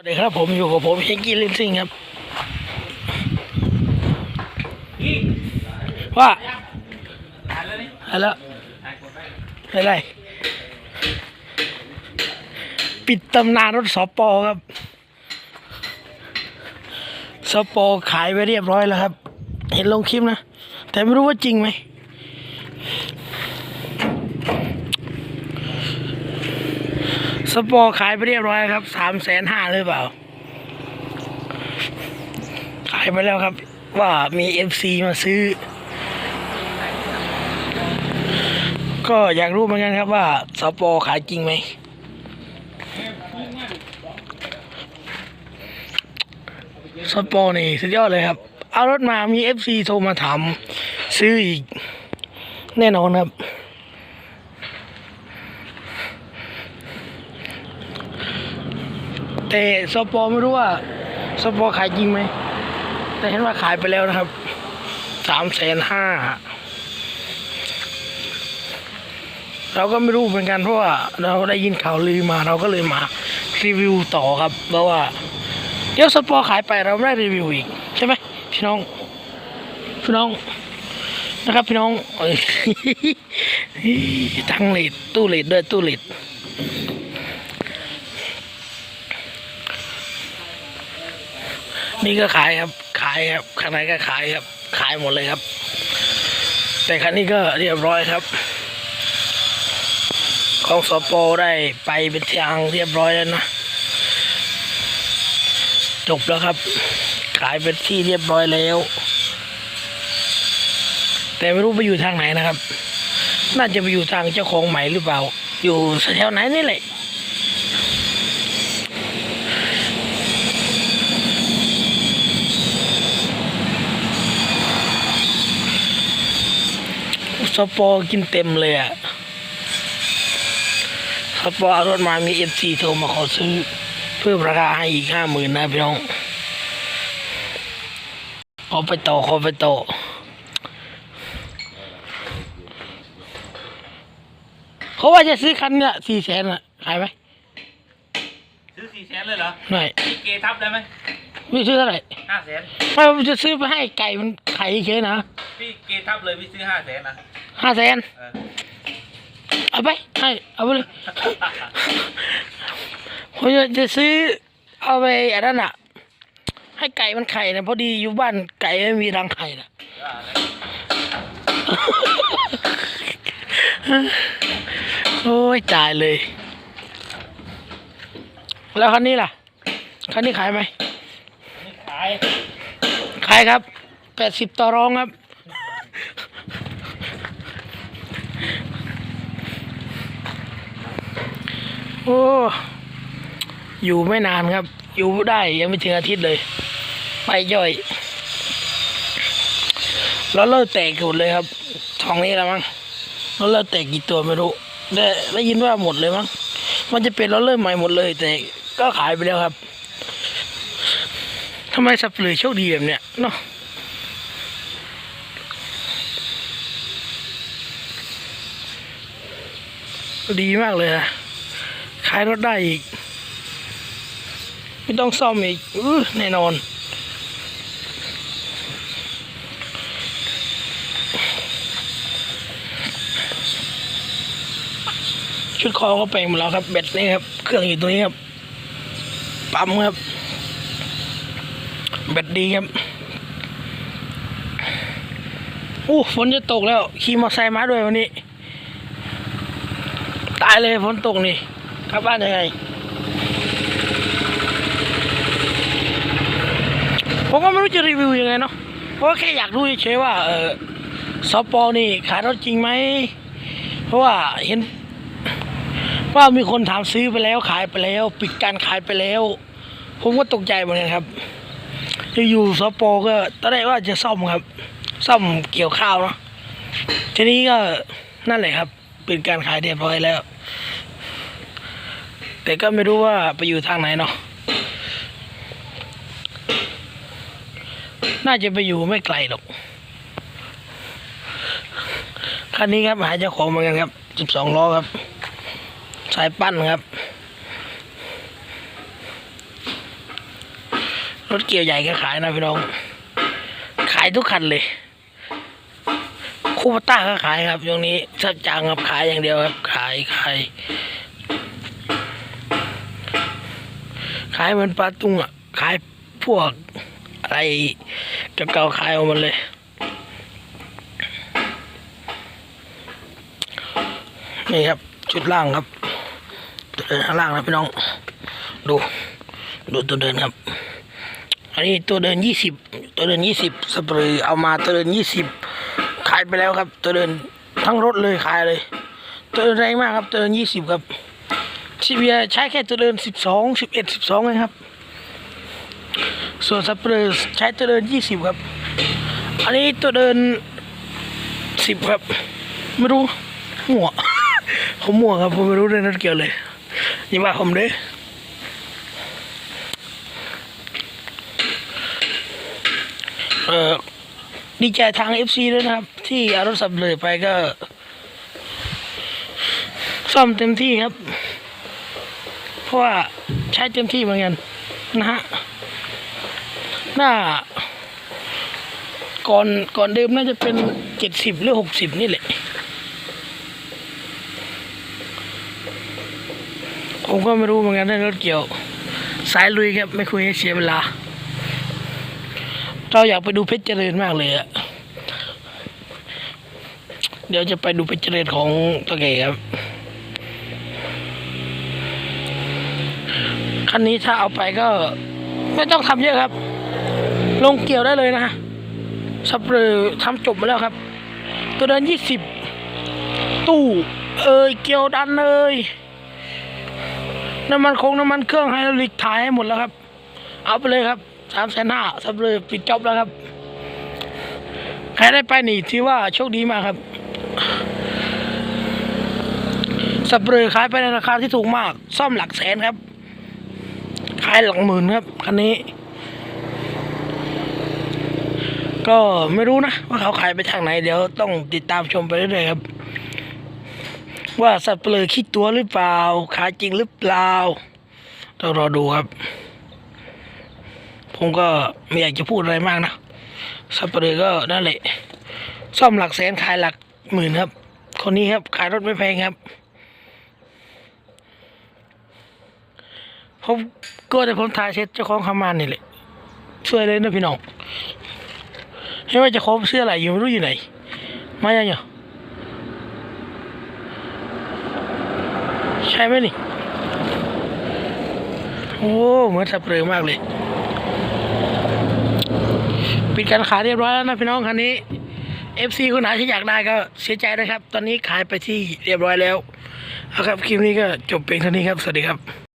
สวัสดีครับผมอยู่กับผมเฮงกี้ลินซิงครับว่าอะไรแล้วอะไรปิดตำนานรถสปอครับสปอขายไปเรียบร้อยแล้วครับ เห็นลงคลิปนะ แต่ไม่รู้ว่าจริงไหม ปอร์ขายไปเรียบร้อยครับสามแสนห้าหรือเปล่า ขายไปแล้วครับ ว่ามีเอฟซีมาซื้อ ก็อยากรู้เหมือนกันครับว่าสปอร์ขายจริงไหมสปอร์นี่สุดยอดเลยครับ เอารถมามีเอฟซีโทรมาถามซื้ออีก แน่นอนครับ แต่สปอร์ไม่รู้ว่าสปอร์ขายจริงไหม แต่เห็นว่าขายไปแล้วนะครับสามแสนห้าเราก็ไม่รู้เหมือนกันเพราะว่าเราได้ยินข่าวลือมาเราก็เลยมารีวิวต่อครับเพราะว่าเดี๋ยวสปอร์ขายไปเราไม่ได้รีวิวอีก ใช่ไหมพี่น้อง พี่น้องนะครับพี่น้องทั้งเลดตู้เลดด้วยตู้เลด นี่ก็ขายครับ ขายครับข้างในก็ขายครับ ขายหมดเลยครับ แต่คันนี้ก็เรียบร้อยครับ ของสปอได้ไปเป็นทางเรียบร้อยแล้วนะจบแล้วครับ ขายเป็นที่เรียบร้อยแล้ว แต่ไม่รู้ไปอยู่ทางไหนนะครับ น่าจะไปอยู่ทางเจ้าของใหม่หรือเปล่า อยู่แถวไหนนี่แหละ สปอร์กินเต็มเลยอะสปอร์เอารถมามีเอฟซีโทรมาขอซื้อ เพิ่มราคาให้อีกห้าหมื่นนะพี่น้องขอไปต่อขอไปต่อเขาว่าจะซื้อคันเนี่ยสี่แสนอะขายไหมซื้อสี่แสนเลยเหรอไม่มีเกทับได้ไหมไม่ซื้อเท่าไหร่ห้าแสนไม่ผมจะซื้อไปให้ไก่มันไข่เฉยๆนะพี่เก ทับเลยพี่ซื้อห้าแสนนะห้าแสนเออเอาไปให้เอาไปเลยผมจะจะซื้อเอาไปอันนั้นอะ ให้ไก่มันไข่นะพอดีอยู่บ้านไก่ไม่มีรังไข่นะโอ้ยจ่ายเลย แล้วคันนี้ล่ะคันนี้ขายไหมนี่ขาย ขายครับแปดสิบต่อรองครับ โอ้ อยู่ไม่นานครับ อยู่ได้ยังไม่ถึงอาทิตย์เลย ไปย่อยแล้วเลิกแตกหมดเลยครับทองนี้แล้วมั้งแล้วเลิกแตกกี่ตัวไม่รู้ได้ได้ยินว่าหมดเลยมั้งมันจะเป็นแล้วเริ่มใหม่หมดเลย แต่ก็ขายไปแล้วครับทำไมสับเปลือโชคดีแบบเนี้ยเนาะดีมากเลยนะ ขายรถได้อีก ไม่ต้องซ่อมอีกอแน่นอนชุดคอก็แปลงหมดแล้วครับเบ็ดนี่ครับ เครื่องอยู่ตรงนี้ครับ ปั๊มครับแบตดีครับอู้ฝนจะตกแล้ว ขี่มอเตอร์ไซค์มาด้วยวันนี้ ตายเลยฝนตกนี่ กลับบ้านยังไง ผมก็ไม่รู้จะรีวิวยังไงเนาะเพราะแค่อยากรู้เฉยว่า เออสปอนี่ขายรถจริงไหม เพราะว่าเห็น ว่ามีคนถามซื้อไปแล้วขายไปแล้ว ปิดการขายไปแล้ว ผมก็ตกใจเหมือนกันครับอยู่ๆสปอก็ตอนแรกว่าจะซ่อมครับ ซ่อมเกี่ยวข้าวเนาะทีนี้ก็นั่นแหละครับ เป็นการขายเรียบร้อยแล้ว แต่ก็ไม่รู้ว่าไปอยู่ทางไหนเนาะน่าจะไปอยู่ไม่ไกลหรอกคันนี้ครับหาเจ้าของเหมือนกันครับสิบสองล้อครับ สายปั้นครับ รถเกี่ยวใหญ่ก็ขายนะพี่น้อง ขายทุกคันเลยคูปต้าก็ขายครับช่วงนี้ชัดจังครับขายอย่างเดียวครับ ขายขาย ขายเหมือนปลาตุ้งอะ ขายพวกอะไรเก่าๆขายออกมาเลย นี่ครับ ชุดล่างครับตัวเดินข้างล่างนะพี่น้อง ดู ดูตัวเดินครับ อันนี้ตัวเดินยี่สิบตัวเดินยี่สิบสเปรย์เอามาตัวเดินยี่สิบขายไปแล้วครับ ตัวเดินทั้งรถเลยขายเลย ตัวเดินแรงมากครับ ตัวเดินยี่สิบครับ ซีเบียใช้แค่ตัวเดินสิบสองสิบเอ็ดสิบสองเองครับ ส่วนสเปรย์ใช้ตัวเดินยี่สิบครับ อันนี้ตัวเดินสิบครับ ไม่รู้หัวผมมั่วครับผมไม่รู้เรื่องนั้นเกี่ยวเลยอยิ่าว่าผมเด้เออดีใจทางเอฟซีด้วยนะครับ ที่อารถสับเลยไปก็ ซ่อมเต็มที่ครับ เพราะว่าใช้เต็มที่เหมือนกันนะฮะหน้า ก่อนก่อนเดิมน่าจะเป็นเจ็ดสิบหรือหกสิบนี่แหละ ผมก็ไม่รู้เหมือนกันเรื่องรถเกี่ยว สายลุยครับ ไม่คุยให้เสียเวลา เราอยากไปดูเพชรเจริญมากเลยอะเดี๋ยวจะไปดูเพชรเจริญของตัวเก๋ครับ คันนี้ถ้าเอาไปก็ ไม่ต้องทำเยอะครับ ลงเกี่ยวได้เลยนะฮะสับเปลือทำจบมาแล้วครับ ตัวเดินยี่สิบตู้เอ้ยเกี่ยวดันเลยน้ำมันคงน้ำมันเครื่องไฮดรอลิกถ่ายให้หมดแล้วครับ เอาไปเลยครับสามแสนห้าสับเลยปิดจอบแล้วครับใครได้ไปนี่ถือว่าโชคดีมากครับสับเลยขายไปในราคาที่ถูกมาก ซ่อมหลักแสนครับ ขายหลักหมื่นครับคันนี้ ก็ไม่รู้นะ ว่าเขาขายไปทางไหน เดี๋ยวต้องติดตามชมไปเรื่อยๆครับ ว่าสัตว์เปลือคิดตัวหรือเปล่า ขายจริงหรือเปล่าต้องรอดูครับ ผมก็ไม่อยากจะพูดอะไรมากนะสัตว์เปลือก็นั่นแหละ ซ่อมหลักแสนขายหลักหมื่นครับ คนนี้ครับขายรถไม่แพงครับ ผมก็แต่ผมถ่ายเสร็จเจ้าของคำมันนี่แหละช่วยเลยนะพี่น้องให้ว่าจะของเสื้ออะไรอยู่ไม่รู้อยู่ไหน มายังเนี่ยใช่ไหมนี่ โอ้เหมือนสับเปลือมากเลย ปิดการขายเรียบร้อยแล้วนะพี่น้องคันนี้ FC คนไหนที่อยากได้ก็เสียใจนะครับ ตอนนี้ขายไปที่เรียบร้อยแล้วเอาครับ คลิปนี้ก็จบเพียงเท่านี้ครับ สวัสดีครับ